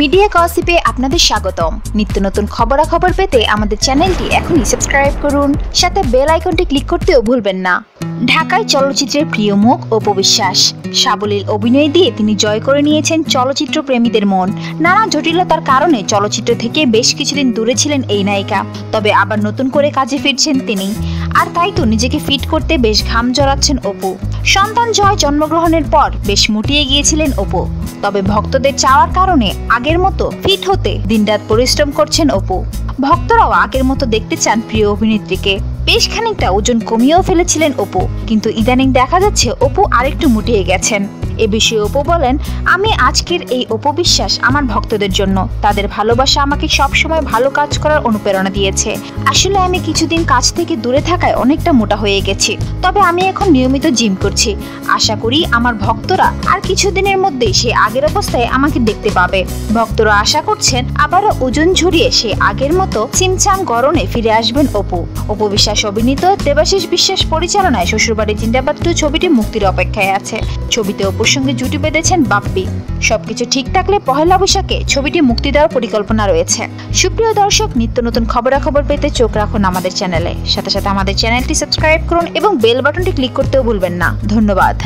Media গসিপে আপনাদের স্বাগতম। নিত্য নতুন খবরাখবর পেতে আমাদের চ্যানেলটি এখনই সাবস্ক্রাইব করুন, সাথে বেল আইকনটি ক্লিক করতেও ভুলবেন না। ঢাকায় চলচ্চিত্রের প্রিয় মুখ অপু বিশ্বাস। সাবলীল অভিনয় দিয়ে তিনি জয় করে নিয়েছেন চলচ্চিত্র প্রেমীদের মন। নানা জটিলতার কারণে চলচ্চিত্র থেকে বেশ কিছুদিন দূরে ছিলেন এই নায়িকা। তবে আবার নতুন করে কাজে ফিরছেন তিনি। আর তাই তো নিজেকে ফিট করতে বেশ ঘাম জড়াচ্ছেন অপু। সন্তান জয় জন্মগ্রহণের পর বেশ মুটিয়ে গিয়েছিলেন অপু। তবে ভক্তদের চাওয়ার কারণে আগের মতো ফিট হতে দিনরাত পরিশ্রম করছেন অপু। ভক্তরাও আগের মতো দেখতে চান প্রিয় অভিনেত্রীকে। বেশ খানিকটা ওজন কমিয়েও ফেলেছিলেন অপু, কিন্তু ইদানিং দেখা যাচ্ছে অপু আরেকটু মুটিয়ে গেছেন। এ বিষয়ে অপু বলেন, আমি আজকের এই অপবিশ্বাস আমার ভক্তদের জন্য। তাদের ভালোবাসা আমাকে সবসময় ভালো কাজ করার অনুপ্রেরণা দিয়েছে। আসলে আমি কিছুদিন কাজ থেকে দূরে থাকায় অনেকটা মোটা হয়ে গেছি। তবে আমি এখন নিয়মিত জিম করছি। আশা করি আমার ভক্তরা আর কিছুদিনের মধ্যেই সে আগের অবস্থায় আমাকে দেখতে পাবে। ভক্তরা আশা করছেন আবারও ওজন ঝরিয়ে সে আগের মতো চিমচাম গরনে ফিরে আসবেন অপু। অপু বিশ্বাস অভিনীত দেবাশিস বিশ্বাস পরিচালনায় শ্বশুরবাড়ি জিন্দাবাদ টু ছবিটি মুক্তির অপেক্ষায় আছে। ছবিতে অপুর সঙ্গে জুটি বেঁধেছেন বাপ্পি। সবকিছু ঠিক থাকলে পহেলা বৈশাখে ছবিটি মুক্তি দেওয়ার পরিকল্পনা রয়েছে। সুপ্রিয় দর্শক, নিত্য নতুন খবরাখবর পেতে চোখ রাখুন আমাদের চ্যানেলে। সাথে সাথে আমাদের চ্যানেলটি সাবস্ক্রাইব করুন এবং বেল বাটনটি ক্লিক করতেও ভুলবেন না। ধন্যবাদ।